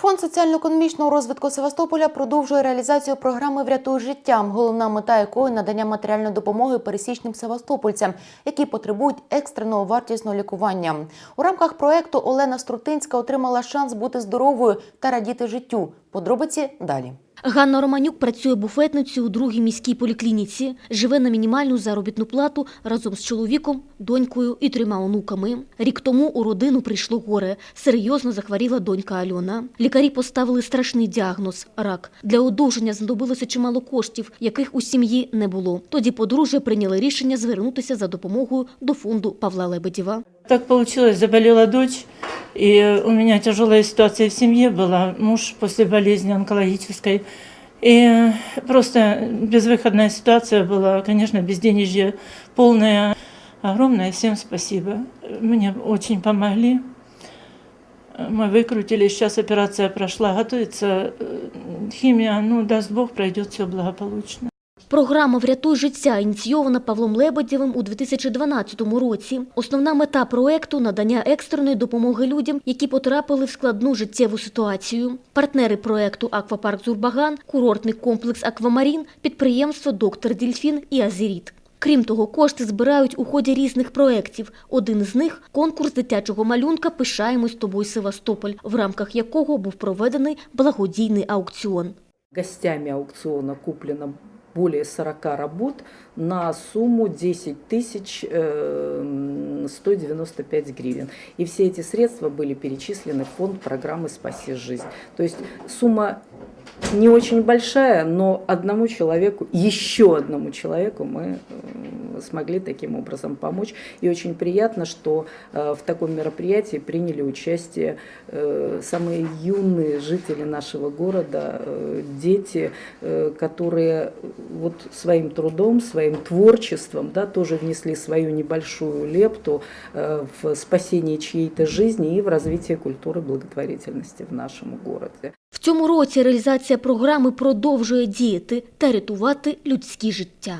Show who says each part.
Speaker 1: Фонд соціально-економічного розвитку Севастополя продовжує реалізацію програми Врятуй життя, головна мета якої надання матеріальної допомоги пересічним севастопольцям, які потребують екстреного вартісного лікування. У рамках проекту Олена Струтинська отримала шанс бути здоровою та радіти життю. Подробиці далі.
Speaker 2: Ганна Романюк працює буфетницею у другій міській поліклініці. Живе на мінімальну заробітну плату разом з чоловіком, донькою і трьома онуками. Рік тому у родину прийшло горе. Серйозно захворіла донька Альона. Лікарі поставили страшний діагноз – рак. Для одужання знадобилося чимало коштів, яких у сім'ї не було. Тоді подружжя прийняли рішення звернутися за допомогою до фонду Павла Лебедєва.
Speaker 3: Так получилось, заболела дочь, и у меня тяжелая ситуация в семье была, муж после болезни онкологической. И просто безвыходная ситуация была, конечно, безденежье полное. Огромное всем спасибо. Мне очень помогли. Мы выкрутились, сейчас операция прошла, готовится э, химия, ну, даст Бог, пройдет все благополучно.
Speaker 2: Програма «Врятуй життя» ініційована Павлом Лебедєвим у 2012 році. Основна мета проекту – надання екстреної допомоги людям, які потрапили в складну життєву ситуацію. Партнери проекту «Аквапарк Зурбаган», курортний комплекс «Аквамарін», підприємство «Доктор Дільфін» і «Азіріт». Крім того, кошти збирають у ході різних проєктів. Один з них – конкурс дитячого малюнка «Пишаємось тобою, Севастополь», в рамках якого був проведений благодійний аукціон.
Speaker 4: Гостями аукциона куплено более 40 работ на сумму 10 тысяч э, 195 гривен. И все эти средства были перечислены в фонд программы «Спаси жизнь». То есть сумма не очень большая, но одному человеку, еще одному человеку мы э, смогли таким образом помочь. И очень приятно, что э, в таком мероприятии приняли участие э, самые юные жители нашего города, дети, которые вот своим трудом, своим творчеством да, тоже внесли свою небольшую лепту в спасение чьей-то жизни и в развитие культуры благотворительности в нашем городе.
Speaker 2: В цьому році реалізація програми продовжує діяти та рятувати людські життя.